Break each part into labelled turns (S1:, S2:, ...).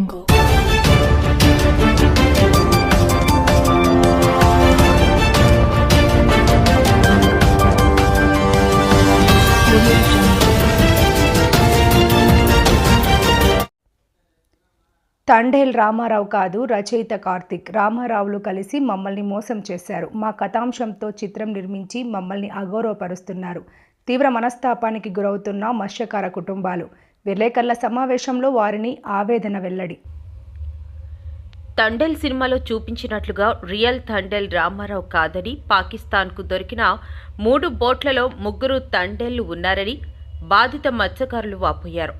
S1: తండేల్ రామారావు కాదు రచయిత కార్తిక్. రామారావులు కలిసి మమ్మల్ని మోసం చేశారు. మా కథాంశంతో చిత్రం నిర్మించి మమ్మల్ని అగౌరవపరుస్తున్నారు. తీవ్ర మనస్తాపానికి గురవుతున్న మత్స్యకార కుటుంబాలు. విలేకరుల సమావేశంలో వారిని ఆవేదన వెల్లడి.
S2: తండెల్ సినిమాలో చూపించినట్లుగా రియల్ తండెల్ రామారావు కాదని పాకిస్తాన్కు దొరికిన మూడు బోట్లలో ముగ్గురు తండెళ్ళు ఉన్నారని బాధిత మత్స్యకారులు వాపోయారు.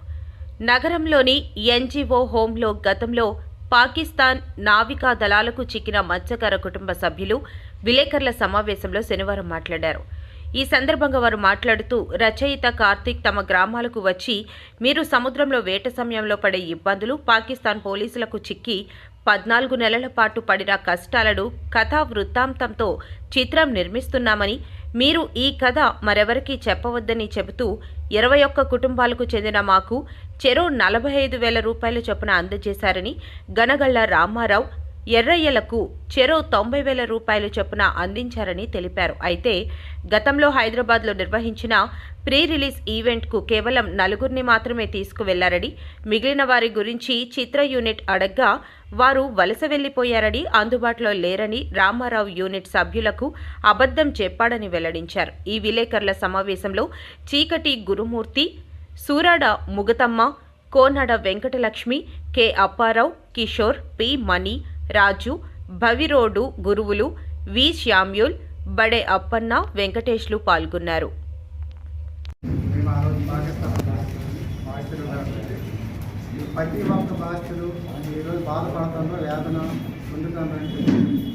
S2: నగరంలోని ఎన్జీఓ హోంలో గతంలో పాకిస్తాన్ నావికా దళాలకు చిక్కిన మత్స్యకార కుటుంబ సభ్యులు విలేకరుల సమావేశంలో శనివారం మాట్లాడారు. ఈ సందర్భంగా వారు మాట్లాడుతూ రచయిత కార్తీక్ తమ గ్రామాలకు వచ్చి మీరు సముద్రంలో వేట సమయంలో పడే ఇబ్బందులు పాకిస్తాన్ పోలీసులకు చిక్కి పద్నాలుగు నెలల పాటు పడిన కష్టాలను కథా వృత్తాంతంతో చిత్రం నిర్మిస్తున్నామని మీరు ఈ కథ మరెవరికీ చెప్పవద్దని చెబుతూ ఇరవై ఒక్క కుటుంబాలకు చెందిన మాకు చెరో నలభై ఐదు వేల రూపాయల చొప్పున అందజేశారని గనగళ్ళ రామారావు ఎర్రయ్యలకు చెరో తొంభై వేల రూపాయల చొప్పున అందించారని తెలిపారు. అయితే గతంలో హైదరాబాద్లో నిర్వహించిన ప్రీ రిలీజ్ ఈవెంట్కు కేవలం నలుగురిని మాత్రమే తీసుకువెళ్ళారని మిగిలిన వారి గురించి చిత్ర యూనిట్ అడగ్గా వారు వలస వెళ్ళిపోయారని అందుబాటులో లేరని రామారావు యూనిట్ సభ్యులకు అబద్ధం చెప్పాడని వెల్లడించారు. ఈ విలేకరుల సమావేశంలో Cheekati Gurumurthy Surada Mugathamma Konada Venkatalakshmi K Apparao Kishore P Mani Raju Bhavirodu Guruvulu V. Samuel బడే అప్పన్న వెంకటేష్లు పాల్గొన్నారు.
S3: ప్రతి ఒక్క బాధితులు ఈరోజు బాధపడతాను వేదన పొందుతానంటే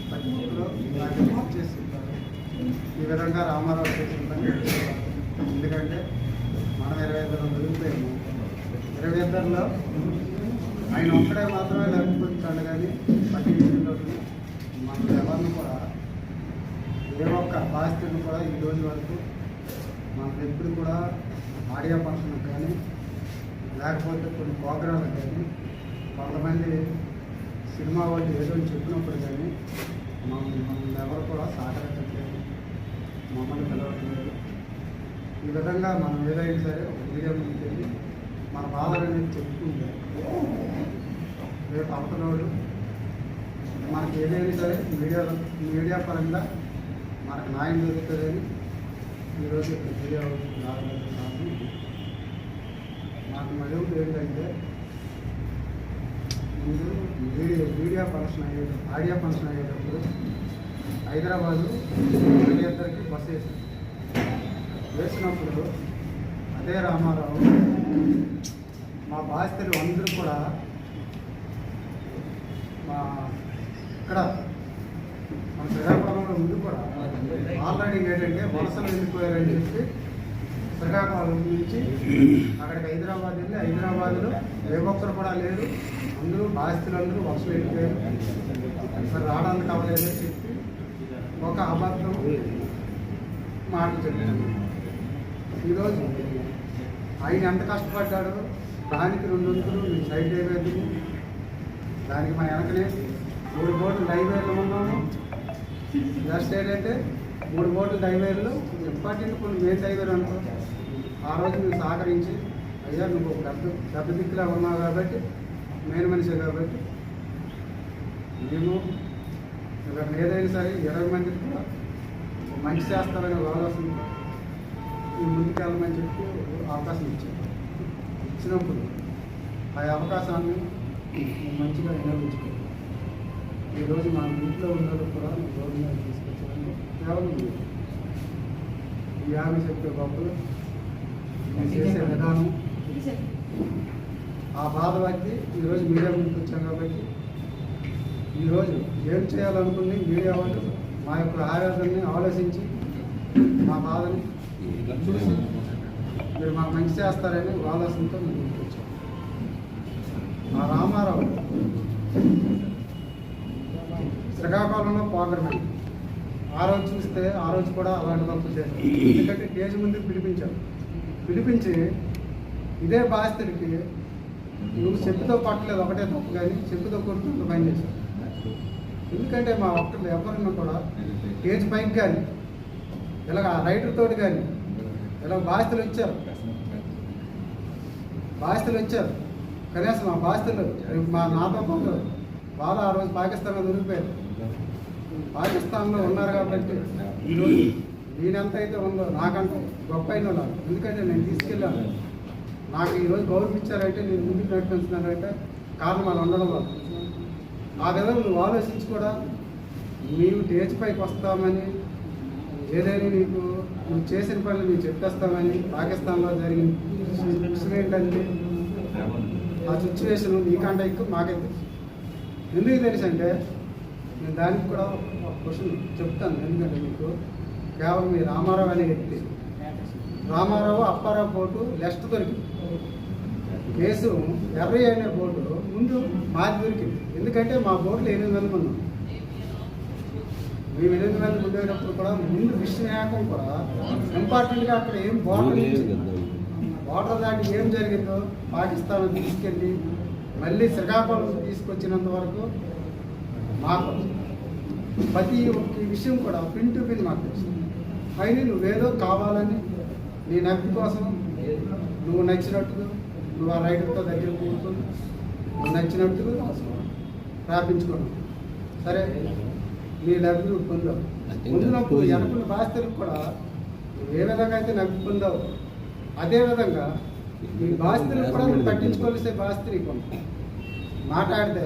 S3: ప్రతి ఒక్కరు నాకు చేస్తుంటారు ఈ విధంగా రామారావు చేస్తుందని ఎందుకంటే మనం ఇరవై ఇద్దరు దొరుకుతాము ఇరవై ఇద్దరులో ఆయన ఒక్కడే మాత్రమే లభించుకుంటాడు కానీ మనం ఎవరిని కూడా ఏ ఒక్క బాధితులను కూడా ఈ రోజు వరకు మనం ఎప్పుడు కూడా ఆడియో ఫంక్షన్ కానీ లేకపోతే కొన్ని ప్రోగ్రాంలు కానీ కొంతమంది సినిమా వాళ్ళు ఏదో ఒకటి చెప్పినప్పుడు కానీ మమ్మల్ని మమ్మల్ని ఎవరు కూడా సహకరించట్లేదు మమ్మల్ని పిలవట్లేదు ఈ విధంగా మనం ఏదైనా సరే ఒక మీడియా ముందుకు వెళ్ళి మన బాధలు అనేది చెప్పుకుంటే రేపు అవతలోడు మనకి ఏదైనా సరే మీడియా మీడియా పరంగా మనకు న్యాయం జరుగుతుందని ఈరోజు ఇక్కడ మీడియా రావడం నాకు మళ్ళీ ఏంటంటే ముందు మీడియా మీడియా ఫంక్షన్ అయ్యే ఆడియో ఫంక్షన్ అయ్యేటప్పుడు హైదరాబాదు ఇద్దరికి బస్ వేసారు వేసినప్పుడు అదే రామారావు మా బాధితులు అందరూ కూడా మా ఇక్కడ మన శ్రీకాకుళంలో ముందు కూడా. ఆల్రెడీ ఏంటంటే వలసలు వెళ్ళిపోయారని చెప్పి శ్రీకాకుళం నుంచి అక్కడికి హైదరాబాద్ వెళ్ళి హైదరాబాద్లో ఏ ఒక్కరు కూడా లేరు. అందరూ బాధితులందరూ వలసలు వెళ్ళిపోయారు. అసలు రావడానికి అవ్వలేదని చెప్పి ఒక అబద్ధం మాట చెప్పాను ఈరోజు ఆయన ఎంత కష్టపడ్డాడో దానికి రెండు వంతులు మీ సైడ్ వేయలేదు దానికి మా వెనకనే మూడు బోట్లు డైవేర్లు ఉన్నాము లాస్ట్ సైడ్ అయితే మూడు బోట్లు డైవేర్లు ఇంపార్టెంట్ కొన్ని మెయిన్ డైవేర్ అనుకో ఆ రోజు నువ్వు సహకరించి అయ్యా నువ్వు పెద్ద పెద్ద దిక్కులా ఉన్నావు కాబట్టి మెయిన్ మనిషి కాబట్టి మేము ఇక్కడ ఏదైనా సరే ఇరవై మందికి కూడా మంచి చేస్తారనే ఆలోచన ఈ ముందుకెళ్ళమని చెప్పి అవకాశం ఇచ్చారు ఇచ్చినప్పుడు ఆ అవకాశాన్ని మంచిగా వినియోగించుకోవాలి ఈరోజు మా ఇంట్లో ఉన్నది కూడా మీద తీసుకొచ్చాము కేవలం. ఈ ఆమె చెప్పే గొప్పలు నేను చేసే విధానం ఆ బాధ బట్టి ఈరోజు మీడియా ముందుకు వచ్చాం కాబట్టి ఈరోజు ఏం చేయాలనుకుని మీడియా వాళ్ళు మా యొక్క ఆవేదనని ఆలోచించి మా బాధని చూసి మీరు మాకు మంచి చేస్తారని ఆలోచనతో మేము ముందుకు వచ్చాం ఆ రామారావు శ్రీకాకుళంలో పోగరమని ఆ రోజు చూస్తే ఆ రోజు కూడా అలాంటి తప్పు ఎందుకంటే కేజీ ముందు పిలిపించారు. పిలిపించి ఇదే బాధితుడికి నువ్వు చెప్పుతో పట్టలేదు ఒకటే తప్పు కానీ చెప్పుతో కొడుతూ పని చేశావు ఎందుకంటే మా ఒక్కళ్ళు ఎవరన్నా కూడా స్టేజ్ పైకి కానీ ఇలాగ ఆ రైటర్ తోటి కానీ ఇలా బాధితులు వచ్చారు. బాధితులు వచ్చారు. కనీసం మా బాధితులు మా నాతో పాటు వాళ్ళు ఆ రోజు పాకిస్తాన్లో దొరికిపోయారు. పాకిస్తాన్లో ఉన్నారు కాబట్టి ఈరోజు నేనెంత అయితే ఉందో నాకంటే గొప్ప అయిన వాళ్ళు. ఎందుకంటే నేను తీసుకెళ్ళాను. నాకు ఈరోజు గౌరవం ఇచ్చారంటే నేను ముందుకు నడిపిస్తున్నానంటే కారణం వాళ్ళు ఉండడం వల్ల. ఆ విధంగా నువ్వు ఆలోచించి కూడా మేము స్టేజ్ పైకి వస్తామని ఏదైనా నీకు నువ్వు చేసిన పనులు మేము చెప్పేస్తామని పాకిస్తాన్లో జరిగిన ఇన్సిడెంట్ అంటే ఆ సిచ్యువేషన్ నీకంటే ఎక్కువ మాకే తెలుసు ఎందుకు తెలుసు అంటే నేను దానికి కూడా ఒక క్వశ్చన్ చెప్తాను. ఎందుకంటే మీకు కేవలం మీ రామారావు అనే వ్యక్తి. రామారావు అప్పారావు బోటు లెస్ట్ దొరికింది. కేసు ఎర్రయ్య అనే బోటు ముందు మాది దొరికింది. ఎందుకంటే మా బోట్లో ఎనిమిది మంది ఉన్నాం. మేము ఎనిమిది మంది ఉండేటప్పుడు కూడా ముందు విష్ణుయాకం కూడా ఇంపార్టెంట్గా అక్కడ ఏం బోర్డర్ బోర్డర్ దాటి ఏం జరిగిందో పాకిస్తాన్ తీసుకెళ్ళి మళ్ళీ శ్రీకాకుళం తీసుకొచ్చినంత వరకు మాకు ప్రతి ఒక్క విషయం కూడా పిన్ టు పిన్ మాకు తెలుసు. అయినా నువ్వేదో కావాలని నీ నవ్వి కోసం నువ్వు నచ్చినట్టుగా నువ్వు ఆ రైడర్తో దగ్గర కూర్చొని నువ్వు నచ్చినట్టుగా రాసుకోవాలి సరే? నీ లబ్ధి పొందావు. పొందినప్పుడు వెనకున్న బాధ్యతలకు కూడా నువ్వు ఏ విధంగా అయితే నవ్వి పొందావు అదే విధంగా నీ బాధ్యతలు కూడా నువ్వు పట్టించుకోవాల్సిన బాధ్యత నీకు. మాట్లాడితే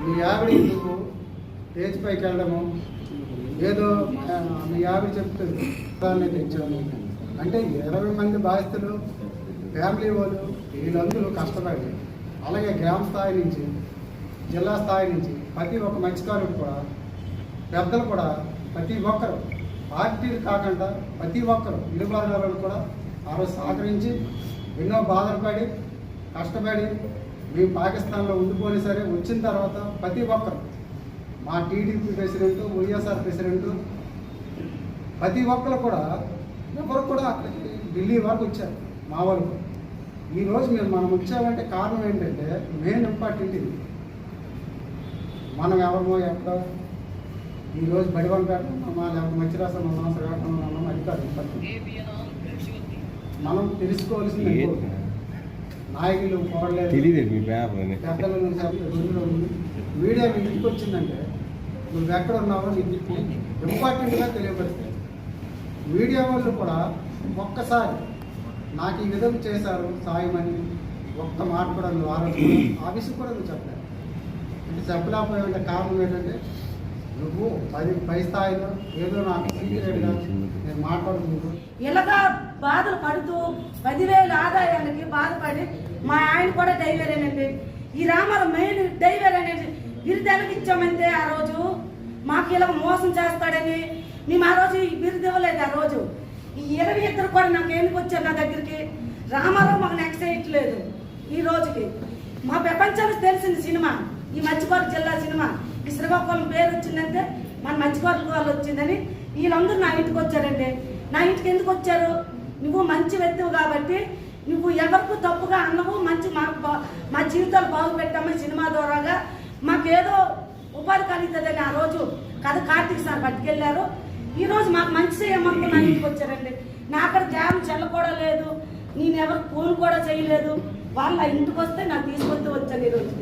S3: నీ ఆవిడ నువ్వు స్టేజ్ పైకి వెళ్ళడము? ఏదో మీ ఆవిడ చెప్తుంది. దాన్ని తెచ్చాము. అంటే ఇరవై మంది బాధితులు ఫ్యామిలీ వాళ్ళు వీళ్ళందరూ కష్టపడి అలాగే గ్రామ స్థాయి నుంచి జిల్లా స్థాయి నుంచి ప్రతి ఒక్క మత్స్యకారుడు కూడా పెద్దలు కూడా ప్రతి ఒక్కరు పార్టీలు కాకుండా ప్రతి ఒక్కరు ఇరు కూడా ఆ రోజు సహకరించి ఎన్నో బాధలు పడి కష్టపడి మేము పాకిస్తాన్లో ఉండిపోయినా సరే వచ్చిన తర్వాత ప్రతి ఒక్కరు మా టీడీపీ ప్రెసిడెంట్ వైఎస్ఆర్ ప్రెసిడెంట్ ప్రతి ఒక్కరు కూడా ఎవరు కూడా అక్కడికి ఢిల్లీ వరకు వచ్చారు. మా వాళ్ళు ఈరోజు మేము మనం వచ్చామంటే కారణం ఏంటంటే మెయిన్ ఇంపార్టెంట్ ఇది. మనం ఎవరమో ఎక్కడో ఈరోజు బడివనపేట ఉన్నామా? లేకపోతే మంచిరాసం ఉన్నామా? శ్రీకాకుళం ఉన్నామా? అది కాదు ఇంపార్టెంట్ మనం తెలుసుకోవాల్సింది. నాయకులు
S4: అని.
S3: పెద్దల మీడియా మీ ఇంటికి వచ్చిందంటే నువ్వు ఎక్కడ ఉన్నావో నీకు ఇంపార్టెంట్గా తెలియపరుస్తాయి. మీడియా వాళ్ళు కూడా ఒక్కసారి నాకు ఈ విధంగా చేశారు సాయమని ఒక్క మాట కూడా నువ్వు ఆలోచన ఆ విషయం కూడా నువ్వు చెప్పలేదు అంటే చెప్పలేకపోయే కారణం ఏంటంటే నువ్వు పది పై స్థాయిలో ఏదో నాకు సీక్రెట్గా నేను మాట్లాడుకుంటూ
S5: ఇలాగా బాధలు పడుతూ పదివేల ఆదాయానికి బాధపడి మా ఆయన కూడా డైవేరేనండి ఈ రామారావు మెయిన్ డైవర్ అనేది బిరుదు ఇచ్చామంటే ఆ రోజు మాకు ఇలా మోసం చేస్తాడని మేము ఆ రోజు బిరుదు ఇవ్వలేదు ఆ రోజు. ఈ ఇరవై ఇద్దరు కూడా నాకు ఎందుకు వచ్చారు నా దగ్గరికి? రామారావు మాకు నెక్స్ట్ చేయట్లేదు ఈ రోజుకి. మా ప్రపంచానికి తెలిసింది సినిమా ఈ మధ్యకోట జిల్లా సినిమా ఈ శ్రీకాకుళం పేరు వచ్చిందంటే మన మధ్యకోట వాళ్ళు వచ్చిందని వీళ్ళందరూ నా ఇంటికి వచ్చారండి. నా ఇంటికి ఎందుకు వచ్చారు? నువ్వు మంచి వ్యక్తివు కాబట్టి నువ్వు ఎవరికి తప్పుగా అన్నవు మంచి మాకు మా జీవితాలు బాగుపెట్టామని సినిమా ద్వారాగా మాకేదో ఉపాధి కలుగుతుందని ఆ రోజు కథ కార్తీక్ సార్ పట్టుకెళ్ళారు. ఈరోజు మాకు మంచి చేయమనుకుని నా ఇంటికి వచ్చారండి. నా అక్కడ ధ్యానం చెల్లకూడా లేదు నేను ఎవరికి ఫోన్ కూడా చేయలేదు. వాళ్ళ ఇంటికి వస్తే నాకు తీసుకొద్దు వచ్చాను ఈరోజు.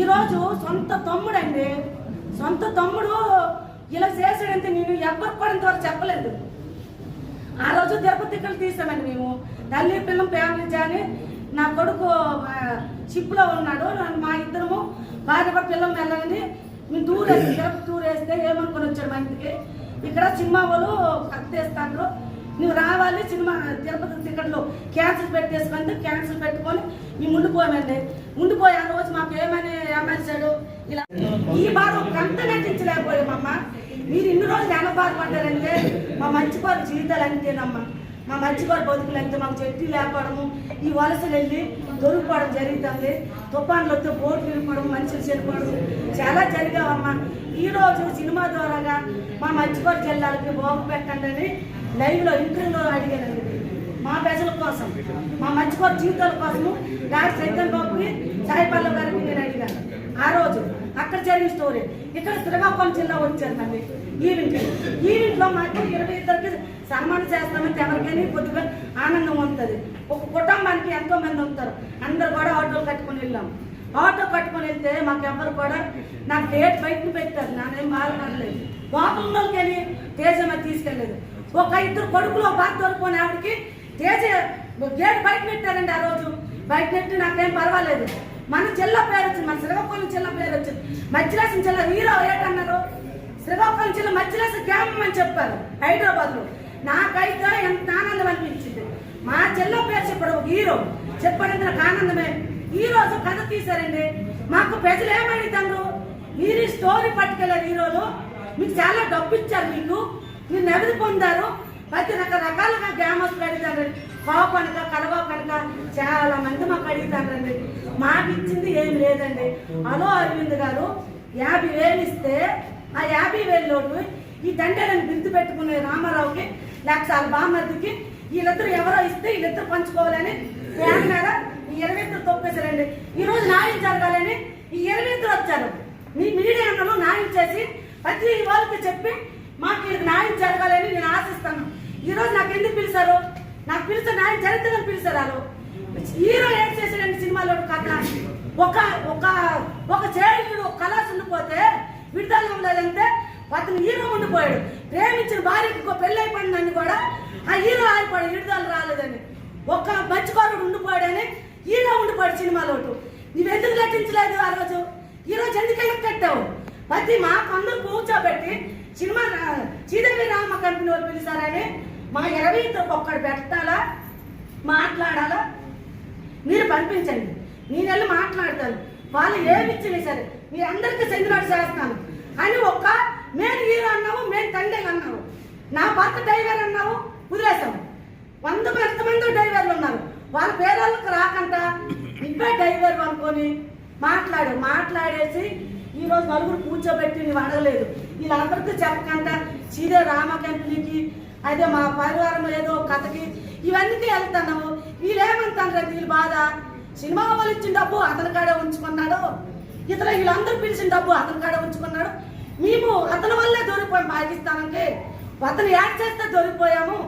S5: ఈరోజు సొంత తమ్ముడండి సొంత తమ్ముడు ఇలా చేశాడంటే నేను ఎవరికి కూడా ఇంతవరకు చెప్పలేదు. ఆ రోజు తిరుపతి తీసామండి మేము. తల్లి పిల్లం ఫ్యామిలీ జాని. నా కొడుకు ఆ, షిప్లో ఉన్నాడు. మా ఇద్దరము భార్య పిల్లం వెళ్ళాలని మేము టూర్ వేసి టూర్ వేస్తే ఏమనుకొని వచ్చాడు మా ఇంటికి. ఇక్కడ సినిమా వాళ్ళు కత్తేస్తాను నువ్వు రావాలి సినిమా తిరుపతి టికెట్లు క్యాన్సిల్ పెట్టేసుకుంటే క్యాన్సిల్ పెట్టుకొని మేము ఉండిపోయామండి ఉండిపోయి ఆ రోజు మాకు ఏమని ఏమనిచాడు ఇలా ఈ బాధ కంత నటించలేకపోయామమ్మ. మీరు ఇన్ని రోజులు ఎలా బాధపడ్డారంటే మా మంచి పాలు జీవితాలు అంతేనమ్మా. మా మంచివారి బతుకులు అంతే మాకు చెట్టు లేకపోవడము ఈ వలసలు వెళ్ళి దొరికిపోవడం జరుగుతుంది. తుఫాన్లతో బోట్లు వెళ్ళిపోవడం మనుషులు చనిపోవడం చాలా జరిగావమ్మా. ఈరోజు సినిమా ద్వారాగా మా మంచివారి జిల్లాలకి బాగు పెట్టండి అని లైవ్లో ఇంటర్వ్యూలో అడిగానండి మా ప్రజల కోసం మా మధ్యకోర జీవితాల కోసము డాక్టర్ సైతం బాబుకి సాయిపల్లవ్ గారికి నేను అడిగాను. ఆ రోజు అక్కడ జరిగిన స్టోరీ. ఇక్కడ శ్రీకాకుళం జిల్లా వచ్చిందండి ఈవెంట్ ఈవెంట్లో మాకు ఇరవై ఇద్దరికి సన్మానం చేస్తామంటే ఎవరికైనా కొద్దిగా ఆనందం ఉంటుంది ఒక కుటుంబానికి ఎంతో మంది ఉంటారు. అందరు కూడా ఆటోలు కట్టుకొని వెళ్ళాం. ఆటో కట్టుకొని వెళ్తే మాకు ఎవరు కూడా నాకు గేట్ బయట పెట్టారు. నానేం బాధపడలేదు. లోపలకి తేజమ్మ తీసుకెళ్ళలేదు ఒక ఇద్దరు కొడుకులు బాధ దొరుకుని ఆవిడకి తేజ గేట్ బయట పెట్టారండి ఆ రోజు. బయట పెట్టి నాకేం పర్వాలేదు. మన జిల్లా పేరు వచ్చింది. మన శ్రీకాకుళం జిల్లా పేరు వచ్చింది. మధ్యరాసిన జిల్లా హీరో ఏటన్నారు? శ్రీకాకుళం జిల్లా మధ్యరాశి గ్రామం అని చెప్పారు హైదరాబాద్లో నాకైతే ఎంత ఆనందం అనిపించింది. మా చెల్ల పేరు చెప్పడం ఒక హీరో. చెప్పడం నాకు ఆనందమే. ఈ రోజు కథ తీశారండి. మాకు ప్రజలు ఏమడితారు మీరు ఈ స్టోరీ పట్టుకెళ్ళారు ఈరోజు మీకు చాలా డబ్బు ఇచ్చారు మీకు మీరు నగదు పొందారు? ప్రతి రకరకాలుగా గ్రామస్తులు అడుగుతారు కావు కనుక కడవ కనుక చాలా మంది మాకు అడుగుతారండి మాకు ఇచ్చింది ఏం లేదండి. అలో అరవింద్ గారు యాభై వేలు ఇస్తే ఆ యాభై వేలలోటు ఈ దండలను బిందు పెట్టుకునే రామారావుకి లక్షల బామర్దికి వీళ్ళిద్దరు ఎవరో ఇస్తే వీళ్ళిద్దరు పంచుకోవాలని ప్లాన్ మీద ఈ ఇరవై ఇద్దరు తొప్పేశారండి ఈ రోజు న్యాయం జరగాలని ఈ ఇరవై ఇద్దరు వచ్చారు. మీ మీడియాలో అన్నలు న్యాయం చేసి ప్రతి వాళ్ళకి చెప్పి మాకు ఇది న్యాయం జరగాలని నేను ఆశిస్తాను. ఈ రోజు నాకు ఎందుకు పిలిచారు? నాకు పిలిచే న్యాయం జరుగుతుందని పిలిచారు. వాళ్ళు హీరో ఏం చేశాడండి సినిమాలో కథ? ఒక ఒక ఒక చేయుడు కళ ఉండిపోతే విడుదల లేదంటే అతను హీరో ఉండిపోయాడు. ప్రేమించిన భార్యకు ఇంకో పెళ్ళి కూడా ఆ హీరో ఆగిపోయాడు. విడుదల రాలేదని. ఒక మంచికోరుడు ఉండిపోయాడని హీరో ఉండిపోయాడు సినిమాలో నువ్వెందుకు నటించలేదు ఆ రోజు? ఈరోజు ఎందుకైనా కట్టావు? ప్రతి మా అందరూ కూర్చోబెట్టి సినిమా రా- రామ కంపెనీ వాళ్ళు పిలిచారని మా ఇరవై ఒక్కడు పెట్టాలా? మాట్లాడాలా? మీరు పంపించండి. నేను వెళ్ళి మాట్లాడతాను. వాళ్ళు ఏమి ఇచ్చినా సరే మీ అందరికీ చెందినట్టు చేస్తాను. అని ఒక్క మేము హీరో అన్నావు మేము తండ్రి అన్నావు. నా భర్త డ్రైవర్ అన్నావు వదిలేసాము వంద ఎంతమంది డ్రైవర్లు ఉన్నారు. వాళ్ళ పేర్లకు రాకంట. ఇవే డ్రైవర్ అనుకొని మాట్లాడు మాట్లాడేసి ఈరోజు నలుగురు కూర్చోబెట్టి నువ్వు అడగలేదు. వీళ్ళందరికీ చెప్పకంట సీదే రామ కంపెనీకి అదే మా పరివారం ఏదో కథకి ఇవన్నీ వెళ్తున్నాము వీళ్ళేమంటారు వీళ్ళ బాధ. సినిమా వాళ్ళు ఇచ్చిన డబ్బు అతని కాడే ఉంచుకున్నాడు. ఇతర వీళ్ళందరూ పిలిచిన డబ్బు అతని కాడే ఉంచుకున్నాడు. మేము అతని వల్లే దొరికిపోయాం. పాకిస్తాన్కి అతను యాడ్ చేస్తే దొరికిపోయాము?